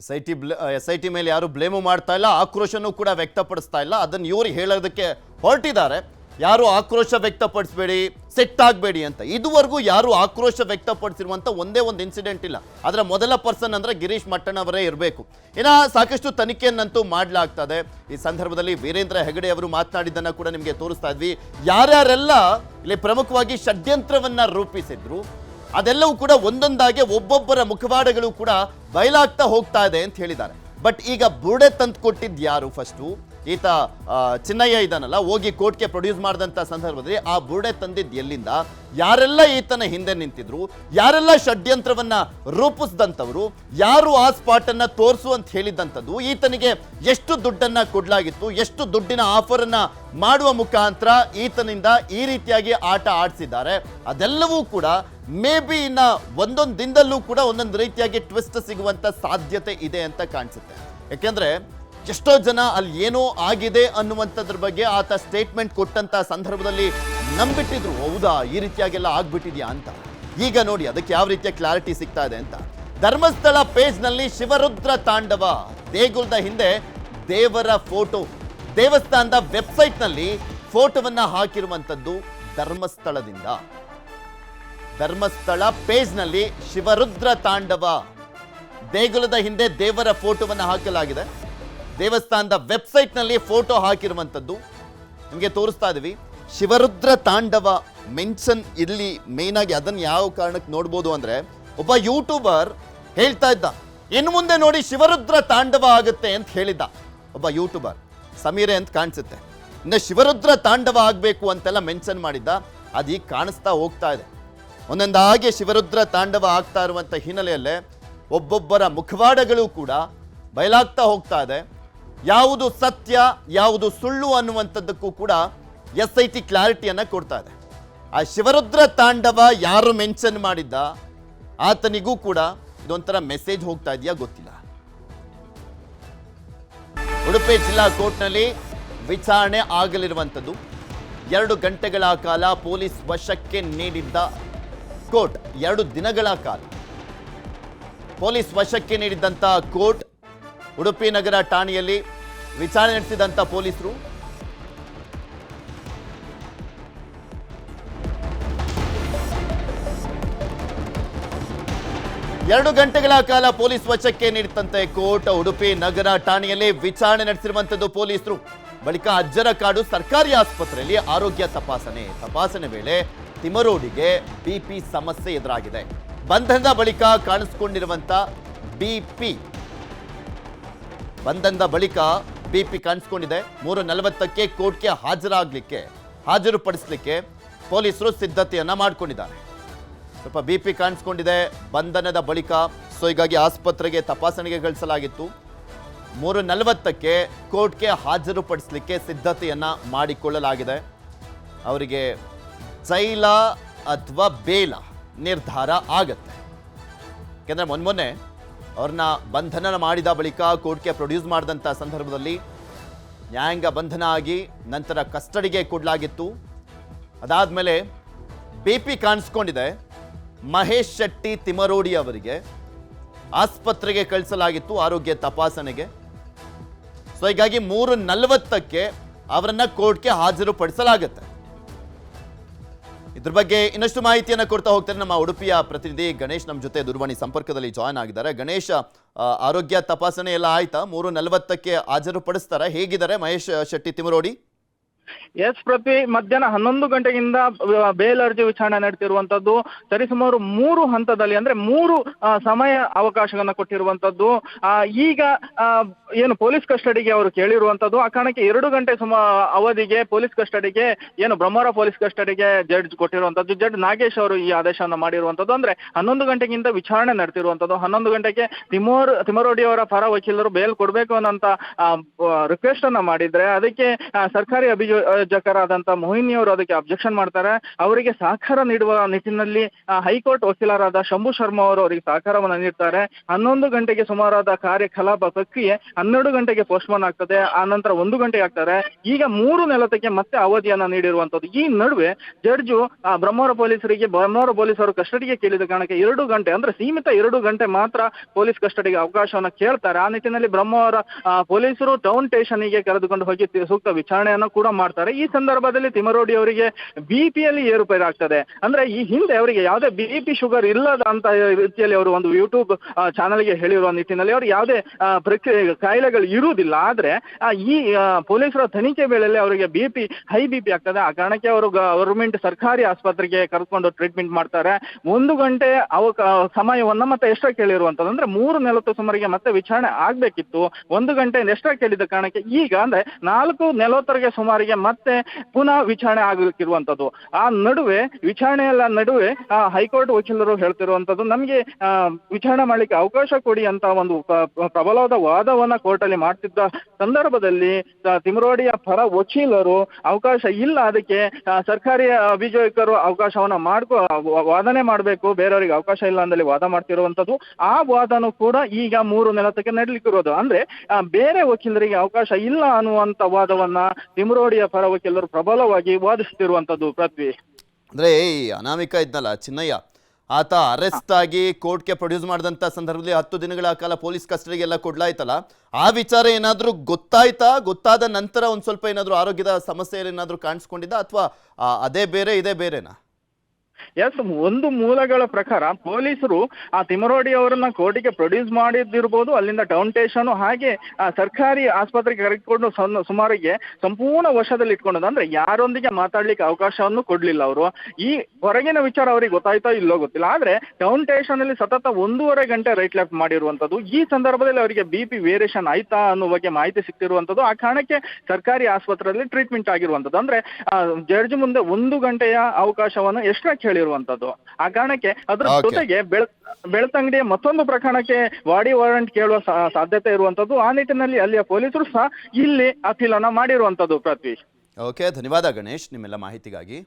S I T S I T ಮೇಲೆ ಯಾರು ಬ್ಲೇಮು ಮಾಡ್ತಾ ಇಲ್ಲ, ಆಕ್ರೋಶನೂ ಕೂಡ ವ್ಯಕ್ತಪಡಿಸ್ತಾ ಇಲ್ಲ. ಅದನ್ನು ಇವರು ಹೇಳೋದಕ್ಕೆ ಹೊರಟಿದ್ದಾರೆ. ಯಾರು ಆಕ್ರೋಶ ವ್ಯಕ್ತಪಡಿಸಬೇಡಿ ಸೆಟ್ ಆಗಬೇಡಿ ಅಂತ. ಇದುವರೆಗೂ ಯಾರು ಆಕ್ರೋಶ ವ್ಯಕ್ತಪಡಿಸಿರುವಂಥ ಒಂದೇ ಒಂದು ಇನ್ಸಿಡೆಂಟ್ ಇಲ್ಲ. ಅದರ ಮೊದಲ ಪರ್ಸನ್ ಅಂದರೆ ಗಿರೀಶ್ ಮಟ್ಟಣ್ಣವರೇ ಇರಬೇಕು. ಇನ್ನು ಸಾಕಷ್ಟು ತನಿಖೆಯನ್ನಂತೂ ಮಾಡಲಾಗ್ತದೆ. ಈ ಸಂದರ್ಭದಲ್ಲಿ ವೀರೇಂದ್ರ ಹೆಗಡೆ ಅವರು ಮಾತನಾಡಿದ್ದನ್ನು ಕೂಡ ನಿಮಗೆ ತೋರಿಸ್ತಾ ಇದ್ವಿ. ಯಾರ್ಯಾರೆಲ್ಲ ಇಲ್ಲಿ ಪ್ರಮುಖವಾಗಿ ಷಡ್ಯಂತ್ರವನ್ನು ರೂಪಿಸಿದ್ರು ಅದೆಲ್ಲವೂ ಕೂಡ ಒಂದೊಂದಾಗಿ ಒಬ್ಬೊಬ್ಬರ ಮುಖವಾಡಗಳು ಕೂಡ ಬಯಲಾಗ್ತಾ ಹೋಗ್ತಾ ಇದೆ ಅಂತ ಹೇಳಿದ್ದಾರೆ. ಬಟ್ ಈಗ ಬುರುಡೆ ತಂದು ಕೊಟ್ಟಿದ್ದು ಯಾರು ಫಸ್ಟು ಈತ ಚಿನ್ನಯ್ಯ ಇದಾನಲ್ಲ ಹೋಗಿ ಕೋರ್ಟ್ಗೆ ಪ್ರೊಡ್ಯೂಸ್ ಮಾಡಿದಂಥ ಸಂದರ್ಭದಲ್ಲಿ ಆ ಬುರುಡೆ ತಂದಿದ್ದು ಎಲ್ಲಿಂದ? ಯಾರೆಲ್ಲ ಈತನ ಹಿಂದೆ ನಿಂತಿದ್ರು? ಯಾರೆಲ್ಲ ಷಡ್ಯಂತ್ರವನ್ನ ರೂಪಿಸಿದಂಥವ್ರು? ಯಾರು ಆ ಸ್ಪಾಟನ್ನು ತೋರಿಸು ಅಂತ ಹೇಳಿದ್ದಂಥದ್ದು? ಈತನಿಗೆ ಎಷ್ಟು ದುಡ್ಡನ್ನು ಕೊಡಲಾಗಿತ್ತು? ಎಷ್ಟು ದುಡ್ಡಿನ ಆಫರನ್ನು ಮಾಡುವ ಮುಖಾಂತರ ಈತನಿಂದ ಈ ರೀತಿಯಾಗಿ ಆಟ ಆಡಿಸಿದ್ದಾರೆ. ಅದೆಲ್ಲವೂ ಕೂಡ ಮೇ ಬಿ ಇನ್ನ ಒಂದೊಂದು ದಿನದಲ್ಲೂ ಕೂಡ ಒಂದೊಂದು ರೀತಿಯಾಗಿ ಟ್ವಿಸ್ಟ್ ಸಿಗುವಂಥ ಸಾಧ್ಯತೆ ಇದೆ ಅಂತ ಕಾಣಿಸುತ್ತೆ. ಯಾಕೆಂದ್ರೆ ಎಷ್ಟೋ ಜನ ಅಲ್ಲಿ ಏನೋ ಆಗಿದೆ ಅನ್ನುವಂಥದ್ರ ಬಗ್ಗೆ ಆತ ಸ್ಟೇಟ್ಮೆಂಟ್ ಕೊಟ್ಟಂತ ಸಂದರ್ಭದಲ್ಲಿ ನಂಬಿಟ್ಟಿದ್ರು. ಹೌದಾ? ಈ ರೀತಿಯಾಗೆಲ್ಲ ಆಗ್ಬಿಟ್ಟಿದ್ಯಾ ಅಂತ. ಈಗ ನೋಡಿ, ಅದಕ್ಕೆ ಯಾವ ರೀತಿಯ ಕ್ಲಾರಿಟಿ ಸಿಗ್ತಾ ಇದೆ ಅಂತ. ಧರ್ಮಸ್ಥಳ ಪೇಜ್ನಲ್ಲಿ ಶಿವರುದ್ರ ತಾಂಡವ. ದೇಗುಲದ ಹಿಂದೆ ದೇವರ ಫೋಟೋ ದೇವಸ್ಥಾನದ ವೆಬ್ಸೈಟ್ನಲ್ಲಿ ಫೋಟೋವನ್ನ ಹಾಕಿರುವಂಥದ್ದು ಧರ್ಮಸ್ಥಳದಿಂದ. ಧರ್ಮಸ್ಥಳ ಪೇಜ್ನಲ್ಲಿ ಶಿವರುದ್ರ ತಾಂಡವ. ದೇಗುಲದ ಹಿಂದೆ ದೇವರ ಫೋಟೋವನ್ನು ಹಾಕಲಾಗಿದೆ. ದೇವಸ್ಥಾನದ ವೆಬ್ಸೈಟ್ನಲ್ಲಿ ಫೋಟೋ ಹಾಕಿರುವಂಥದ್ದು. ನಿಮಗೆ ತೋರಿಸ್ತಾ ಇದೀವಿ ಶಿವರುದ್ರ ತಾಂಡವ ಮೆನ್ಷನ್ ಇಲ್ಲಿ ಮೇನ್ ಆಗಿ ಅದನ್ನು ಯಾವ ಕಾರಣಕ್ಕೆ ನೋಡ್ಬೋದು ಅಂದ್ರೆ, ಒಬ್ಬ ಯೂಟ್ಯೂಬರ್ ಹೇಳ್ತಾ ಇದ್ದ, ಇನ್ನು ಮುಂದೆ ನೋಡಿ ಶಿವರುದ್ರ ತಾಂಡವ ಆಗುತ್ತೆ ಅಂತ ಹೇಳಿದ್ದ ಒಬ್ಬ ಯೂಟ್ಯೂಬರ್ ಸಮೀರೆ ಅಂತ ಕಾಣಿಸುತ್ತೆ. ಇನ್ನು ಶಿವರುದ್ರ ತಾಂಡವ ಆಗಬೇಕು ಅಂತೆಲ್ಲ ಮೆನ್ಷನ್ ಮಾಡಿದ್ದ ಈಗ ಕಾಣಿಸ್ತಾ ಹೋಗ್ತಾ ಇದೆ. ಒಂದೊಂದಾಗಿ ಶಿವರುದ್ರ ತಾಂಡವ ಆಗ್ತಾ ಇರುವಂಥ ಹಿನ್ನೆಲೆಯಲ್ಲೇ ಒಬ್ಬೊಬ್ಬರ ಮುಖವಾಡಗಳು ಕೂಡ ಬಯಲಾಗ್ತಾ ಹೋಗ್ತಾ ಇದೆ. ಯಾವುದು ಸತ್ಯ, ಯಾವುದು ಸುಳ್ಳು ಅನ್ನುವಂಥದ್ದಕ್ಕೂ ಕೂಡ ಎಸ್ ಐ ಟಿ ಕ್ಲಾರಿಟಿಯನ್ನು ಕೊಡ್ತಾ ಇದೆ. ಆ ಶಿವರುದ್ರ ತಾಂಡವ ಯಾರು ಮೆನ್ಷನ್ ಮಾಡಿದ್ದ? ಆತನಿಗೂ ಕೂಡ ಇದೊಂಥರ ಮೆಸೇಜ್ ಹೋಗ್ತಾ ಇದೆಯಾ ಗೊತ್ತಿಲ್ಲ. ಉಡುಪಿ ಜಿಲ್ಲಾ ಕೋರ್ಟ್ನಲ್ಲಿ ವಿಚಾರಣೆ ಆಗಲಿರುವಂಥದ್ದು. ಎರಡು ಗಂಟೆಗಳ ಕಾಲ ಪೊಲೀಸ್ ವಶಕ್ಕೆ ನೀಡಿದ್ದ ಕೋರ್ಟ್ ಎರಡು ದಿನಗಳ ಕಾಲ. ಪೊಲೀಸ್ ವಶಕ್ಕೆ ನೀಡಿದ್ದಂಥ ಕೋರ್ಟ್ ಉಡುಪಿ ನಗರ ಠಾಣೆಯಲ್ಲಿ ವಿಚಾರಣೆ ನಡೆಸಿದಂಥ ಪೊಲೀಸರು. ಎರಡು ಗಂಟೆಗಳ ಕಾಲ ಪೊಲೀಸ್ ವಶಕ್ಕೆ ನೀಡಿದಂತೆ ಕೋರ್ಟ್ ಉಡುಪಿ ನಗರ ಠಾಣೆಯಲ್ಲಿ ವಿಚಾರಣೆ ನಡೆಸಿರುವಂತದ್ದು ಪೊಲೀಸರು. ಬಳಿಕ ಅಜ್ಜರ ಕಾಡು ಸರ್ಕಾರಿ ಆಸ್ಪತ್ರೆಯಲ್ಲಿ ಆರೋಗ್ಯ ತಪಾಸಣೆ. ತಪಾಸಣೆ ವೇಳೆ ತಿಮರೋಡಿಗೆ ಬಿಪಿ ಸಮಸ್ಯೆ ಎದುರಾಗಿದೆ. ಬಂಧನದ ಬಳಿಕ ಕಾಣಿಸಿಕೊಂಡಿರುವಂತ ಬಿಪಿ ಬಂಧನದ ಬಳಿಕ ಬಿಪಿ ಕಾಣಿಸ್ಕೊಂಡಿದೆ. ಮೂರು ನಲವತ್ತಕ್ಕೆ ಕೋರ್ಟ್ಗೆ ಹಾಜರಾಗಲಿಕ್ಕೆ, ಹಾಜರುಪಡಿಸಲಿಕ್ಕೆ ಪೊಲೀಸರು ಸಿದ್ಧತೆಯನ್ನ ಮಾಡಿಕೊಂಡಿದ್ದಾರೆ. ಸ್ವಲ್ಪ ಬಿ ಪಿ ಕಾಣಿಸ್ಕೊಂಡಿದೆ. ಬಂಧನದ ಬಳಿಕ ಸೊ ಹೀಗಾಗಿ ಆಸ್ಪತ್ರೆಗೆ ತಪಾಸಣೆಗೆ ಕಳಿಸಲಾಗಿತ್ತು. ಮೂರು ನಲವತ್ತಕ್ಕೆ ಕೋರ್ಟ್ಗೆ ಹಾಜರುಪಡಿಸಲಿಕ್ಕೆ ಸಿದ್ಧತೆಯನ್ನ ಮಾಡಿಕೊಳ್ಳಲಾಗಿದೆ. ಅವರಿಗೆ ಜೈಲ ಅಥವಾ ಬೇಲ ನಿರ್ಧಾರ ಆಗತ್ತೆ. ಯಾಕೆಂದರೆ ಮೊನ್ನೆ ಅವ್ರನ್ನ ಬಂಧನ ಮಾಡಿದ ಬಳಿಕ ಕೋರ್ಟ್ಗೆ ಪ್ರೊಡ್ಯೂಸ್ ಮಾಡಿದಂಥ ಸಂದರ್ಭದಲ್ಲಿ ನ್ಯಾಯಾಂಗ ಬಂಧನ ಆಗಿ ನಂತರ ಕಸ್ಟಡಿಗೆ ಕೊಡಲಾಗಿತ್ತು. ಅದಾದಮೇಲೆ ಬಿ ಪಿ ಕಾಣಿಸ್ಕೊಂಡಿದೆ. ಮಹೇಶ್ ಶೆಟ್ಟಿ ತಿಮರೋಡಿ ಅವರಿಗೆ ಆಸ್ಪತ್ರೆಗೆ ಕಳಿಸಲಾಗಿತ್ತು ಆರೋಗ್ಯ ತಪಾಸಣೆಗೆ. ಸೊ ಹೀಗಾಗಿ ಮೂರು ನಲವತ್ತಕ್ಕೆ ಅವರನ್ನು ಕೋರ್ಟ್ಗೆ ಹಾಜರುಪಡಿಸಲಾಗುತ್ತೆ. ಇದ್ರ ಬಗ್ಗೆ ಇನ್ನಷ್ಟು ಮಾಹಿತಿಯನ್ನು ಕೊಡ್ತಾ ಹೋಗ್ತಾರೆ ನಮ್ಮ ಉಡುಪಿಯ ಪ್ರತಿನಿಧಿ ಗಣೇಶ್ ನಮ್ಮ ಜೊತೆ ದೂರವಾಣಿ ಸಂಪರ್ಕದಲ್ಲಿ ಜಾಯ್ನ್ ಆಗಿದ್ದಾರೆ. ಗಣೇಶ್ ಆರೋಗ್ಯ ತಪಾಸಣೆ ಎಲ್ಲ ಆಯ್ತಾ? ಮೂರು ನಲವತ್ತಕ್ಕೆ ಹಾಜರುಪಡಿಸ್ತಾರ. ಹೇಗಿದ್ದಾರೆ ಮಹೇಶ್ ಶೆಟ್ಟಿ ತಿಮರೋಡಿ ಎಸ್ ಪ್ರತಿ ಮಧ್ಯಾಹ್ನ ಹನ್ನೊಂದು ಗಂಟೆಗಿಂದ ಆ, ಬೇಲ್ ಅರ್ಜಿ ವಿಚಾರಣೆ ನಡೆಸಿರುವಂತದ್ದು ಸರಿಸುಮಾರು ಮೂರು ಹಂತದಲ್ಲಿ ಅಂದ್ರೆ ಮೂರು ಸಮಯ ಅವಕಾಶವನ್ನ ಕೊಟ್ಟಿರುವಂತದ್ದು ಈಗ ಏನು ಪೊಲೀಸ್ ಕಸ್ಟಡಿಗೆ ಅವರು ಕೇಳಿರುವಂತದ್ದು ಆ ಕಾರಣಕ್ಕೆ ಎರಡು ಗಂಟೆ ಸುಮ ಅವಧಿಗೆ ಪೊಲೀಸ್ ಕಸ್ಟಡಿಗೆ ಏನು ಬ್ರಹ್ಮರ ಪೊಲೀಸ್ ಕಸ್ಟಡಿಗೆ ಜಡ್ಜ್ ಕೊಟ್ಟಿರುವಂತದ್ದು ಜಡ್ಜ್ ನಾಗೇಶ್ ಅವರು ಈ ಆದೇಶವನ್ನು ಮಾಡಿರುವಂತದ್ದು ಅಂದ್ರೆ ಹನ್ನೊಂದು ಗಂಟೆಗಿಂತ ವಿಚಾರಣೆ ನಡೆಸಿರುವಂತದ್ದು ಹನ್ನೊಂದು ಗಂಟೆಗೆ ತಿಮೋರ್ ತಿಮರೋಡಿ ಅವರ ಪರ ವಕೀಲರು ಬೇಲ್ ಕೊಡಬೇಕು ಅನ್ನೋಂತ ರಿಕ್ವೆಸ್ಟ್ ಅನ್ನ ಮಾಡಿದ್ರೆ ಅದಕ್ಕೆ ಸರ್ಕಾರಿ ಅಭಿಜೋ ಅಭಿಯೋಜಕರಾದಂತ ಮೋಹಿನಿ ಅವರು ಅದಕ್ಕೆ ಅಬ್ಜೆಕ್ಷನ್ ಮಾಡ್ತಾರೆ. ಅವರಿಗೆ ಸಹಕಾರ ನೀಡುವ ನಿಟ್ಟಿನಲ್ಲಿ ಹೈಕೋರ್ಟ್ ವಕೀಲರಾದ ಶಂಭು ಶರ್ಮಾ ಅವರು ಅವರಿಗೆ ಸಹಕಾರವನ್ನು ನೀಡ್ತಾರೆ. ಹನ್ನೊಂದು ಗಂಟೆಗೆ ಸುಮಾರಾದ ಕಾರ್ಯಕಲಾಪ ಪ್ರಕ್ರಿಯೆ ಹನ್ನೆರಡು ಗಂಟೆಗೆ ಪೋಸ್ಟ್ಪೋನ್ ಆಗ್ತದೆ, ಆ ನಂತರ ಒಂದು ಗಂಟೆಗೆ ಆಗ್ತಾರೆ. ಈಗ ಮೂರು ನೆಲತಕ್ಕೆ ಮತ್ತೆ ಅವಧಿಯನ್ನ ನೀಡಿರುವಂತದ್ದು. ಈ ನಡುವೆ ಜಡ್ಜು ಬ್ರಹ್ಮಾವರ ಪೊಲೀಸರಿಗೆ, ಬ್ರಹ್ಮಾವರ ಪೊಲೀಸರು ಕಸ್ಟಡಿಗೆ ಕೇಳಿದ ಕಾರಣಕ್ಕೆ ಎರಡು ಗಂಟೆ, ಅಂದ್ರೆ ಸೀಮಿತ ಎರಡು ಗಂಟೆ ಮಾತ್ರ ಪೊಲೀಸ್ ಕಸ್ಟಡಿಗೆ ಅವಕಾಶವನ್ನ ಕೇಳ್ತಾರೆ. ಆ ನಿಟ್ಟಿನಲ್ಲಿ ಬ್ರಹ್ಮಾವರ ಪೊಲೀಸರು ಟೌನ್ ಸ್ಟೇಷನ್ಗೆ ಕರೆದುಕೊಂಡು ಹೋಗಿ ಸೂಕ್ತ ವಿಚಾರಣೆಯನ್ನು ಕೂಡ ಮಾಡ್ತಾರೆ. ಈ ಸಂದರ್ಭದಲ್ಲಿ ತಿಮರೋಡಿ ಅವರಿಗೆ ಬಿಪಿಯಲ್ಲಿ ಏರುಪೇರು ಆಗ್ತದೆ. ಅಂದ್ರೆ ಈ ಹಿಂದೆ ಅವರಿಗೆ ಯಾವುದೇ ಬಿಪಿ ಶುಗರ್ ಇಲ್ಲದ ಅಂತ ರೀತಿಯಲ್ಲಿ ಅವರು ಒಂದು ಯೂಟ್ಯೂಬ್ ಚಾನಲ್ಗೆ ಹೇಳಿರುವ ನಿಟ್ಟಿನಲ್ಲಿ ಅವರು ಯಾವುದೇ ಪ್ರಕ್ರಿಯೆ, ಕಾಯಿಲೆಗಳು ಇರುವುದಿಲ್ಲ. ಆದ್ರೆ ಈ ಪೊಲೀಸರ ತನಿಖೆ ವೇಳೆಯಲ್ಲಿ ಅವರಿಗೆ B P high B P ಆಗ್ತದೆ. ಆ ಕಾರಣಕ್ಕೆ ಅವರು ಗವರ್ಮೆಂಟ್ ಸರ್ಕಾರಿ ಆಸ್ಪತ್ರೆಗೆ ಕರೆದುಕೊಂಡು ಟ್ರೀಟ್ಮೆಂಟ್ ಮಾಡ್ತಾರೆ. ಒಂದು ಗಂಟೆ ಅವಕ, ಸಮಯವನ್ನ ಮತ್ತೆ ಎಷ್ಟೋ ಕೇಳಿರುವಂತದ್ದು. ಅಂದ್ರೆ ಮೂರು ನಲವತ್ತು ಸುಮಾರಿಗೆ ಮತ್ತೆ ವಿಚಾರಣೆ ಆಗ್ಬೇಕಿತ್ತು. ಒಂದು ಗಂಟೆ ಎಷ್ಟೋ ಕೇಳಿದ ಕಾರಣಕ್ಕೆ ಈಗ ಅಂದ್ರೆ ನಾಲ್ಕು ನಲವತ್ತರಿಗೆ ಸುಮಾರಿಗೆ ಮತ್ತೆ ಪುನಃ ವಿಚಾರಣೆ ಆಗಲಿಕ್ಕಿರುವಂತದ್ದು. ಆ ನಡುವೆ ವಿಚಾರಣೆಯ ನಡುವೆ ಆ, ಹೈಕೋರ್ಟ್ ವಕೀಲರು ಹೇಳ್ತಿರುವಂತದ್ದು ನಮಗೆ ವಿಚಾರಣೆ ಮಾಡ್ಲಿಕ್ಕೆ ಅವಕಾಶ ಕೊಡಿ ಅಂತ ಒಂದು ಪ್ರಬಲವಾದ ವಾದವನ್ನ ಕೋರ್ಟಲ್ಲಿ ಮಾಡ್ತಿದ್ದ ಸಂದರ್ಭದಲ್ಲಿ ತಿಮರೋಡಿಯ ಪರ ವಕೀಲರು ಅವಕಾಶ ಇಲ್ಲ. ಅದಕ್ಕೆ ಸರ್ಕಾರಿ ಅಭಿಯೋಜಕರು ಅವಕಾಶವನ್ನ ಮಾಡ್ಕೊ ವಾದನೆ ಮಾಡಬೇಕು. ಬೇರೆಯವರಿಗೆ ಅವಕಾಶ ಇಲ್ಲ ಅಂದಲ್ಲಿ ವಾದ ಮಾಡ್ತಿರುವಂತದ್ದು. ಆ ವಾದನು ಕೂಡ ಈಗ ಮೂರು ನೆಲತಕ್ಕೆ ನಡೀಲಿಕ್ಕಿರೋದು. ಅಂದ್ರೆ ಬೇರೆ ವಕೀಲರಿಗೆ ಅವಕಾಶ ಇಲ್ಲ ಅನ್ನುವಂತ ವಾದವನ್ನ ತಿಮರೋಡಿಯ ಪರ ವಕೀಲರು ಪ್ರಬಲವಾಗಿ ವಾದಿಸುತ್ತಿರುವಂತದ್ದು ಪೃಥ್ವಿ. ಅಂದ್ರೆ ಈ ಅನಾಮಿಕ ಇದ್ನಲ್ಲ ಚಿನ್ನಯ್ಯ. ಆತ ಅರೆಸ್ಟ್ ಆಗಿ ಕೋರ್ಟ್ಗೆ ಪ್ರೊಡ್ಯೂಸ್ ಮಾಡಿದಂತ ಸಂದರ್ಭದಲ್ಲಿ ಹತ್ತು ದಿನಗಳ ಕಾಲ ಪೊಲೀಸ್ ಕಸ್ಟಡಿಗೆಲ್ಲ ಕೊಡ್ಲಾಯ್ತಲ್ಲ. ಆ ವಿಚಾರ ಏನಾದರೂ ಗೊತ್ತಾಯ್ತಾ? ಗೊತ್ತಾದ ನಂತರ ಒಂದ್ ಸ್ವಲ್ಪ ಏನಾದರೂ ಆರೋಗ್ಯದ ಸಮಸ್ಯೆ ಏನಾದರೂ ಕಾಣಿಸ್ಕೊಂಡಿದ್ದ? ಅಥವಾ ಅದೇ ಬೇರೆ ಇದೇ ಬೇರೆನಾ? ಎಸ್ ಒಂದು ಮೂಲಗಳ ಪ್ರಕಾರ ಪೊಲೀಸರು ಆ ತಿಮರೋಡಿ ಅವರನ್ನ ಕೋರ್ಟಿಗೆ ಪ್ರೊಡ್ಯೂಸ್ ಮಾಡಿದ್ದಿರ್ಬೋದು, ಅಲ್ಲಿಂದ ಟೌನ್ ಟೇಷನ್ ಹಾಗೆ, ಆ ಸರ್ಕಾರಿ ಆಸ್ಪತ್ರೆಗೆ ಕರೆದುಕೊಂಡು ಸಣ್ಣ ಸುಮಾರಿಗೆ ಸಂಪೂರ್ಣ ವಶದಲ್ಲಿ ಇಟ್ಕೊಂಡದ್ದು. ಅಂದ್ರೆ ಯಾರೊಂದಿಗೆ ಮಾತಾಡ್ಲಿಕ್ಕೆ ಅವಕಾಶವನ್ನು ಕೊಡ್ಲಿಲ್ಲ ಅವರು. ಈ ಹೊರಗಿನ ವಿಚಾರ ಅವರಿಗೆ ಗೊತ್ತಾಯ್ತಾ ಇಲ್ಲೋ ಗೊತ್ತಿಲ್ಲ. ಆದ್ರೆ ಟೌನ್ ಸ್ಟೇಷನ್ ಅಲ್ಲಿ ಸತತ ಒಂದೂವರೆ ಗಂಟೆ ರೈಟ್ ಲೆಫ್ಟ್ ಮಾಡಿರುವಂತದ್ದು ಈ ಸಂದರ್ಭದಲ್ಲಿ ಅವರಿಗೆ ಬಿ ಪಿ ವೇರಿಯೇಷನ್ ಆಯ್ತಾ ಅನ್ನೋ ಬಗ್ಗೆ ಮಾಹಿತಿ ಸಿಕ್ತಿರುವಂತದ್ದು ಆ ಕಾರಣಕ್ಕೆ ಸರ್ಕಾರಿ ಆಸ್ಪತ್ರೆಯಲ್ಲಿ ಟ್ರೀಟ್ಮೆಂಟ್ ಆಗಿರುವಂತದ್ದು ಅಂದ್ರೆ ಜಡ್ಜ್ ಮುಂದೆ ಒಂದು ಗಂಟೆಯ ಅವಕಾಶವನ್ನು ಎಕ್ಸ್ಟ್ರಾ ಕೇಳಿರುವಂತದ್ದು ಆ ಕಾರಣಕ್ಕೆ ಅದ್ರ ಜೊತೆಗೆ ಬೆಳ ಬೆಳ್ತಂಗಡಿಯ ಮತ್ತೊಂದು ಪ್ರಕರಣಕ್ಕೆ ವಾಡಿ ವಾರಂಟ್ ಕೇಳುವ ಸಾಧ್ಯತೆ ಇರುವಂತದ್ದು ಆ ನಿಟ್ಟಿನಲ್ಲಿ ಅಲ್ಲಿಯ ಪೊಲೀಸರು ಸಹ ಇಲ್ಲಿ ಅಪೀಲನ್ನ ಮಾಡಿರುವಂತದ್ದು ಪೃಥ್ವಿ ಓಕೆ ಧನ್ಯವಾದ ಗಣೇಶ್ ನಿಮ್ಮೆಲ್ಲ ಮಾಹಿತಿಗಾಗಿ.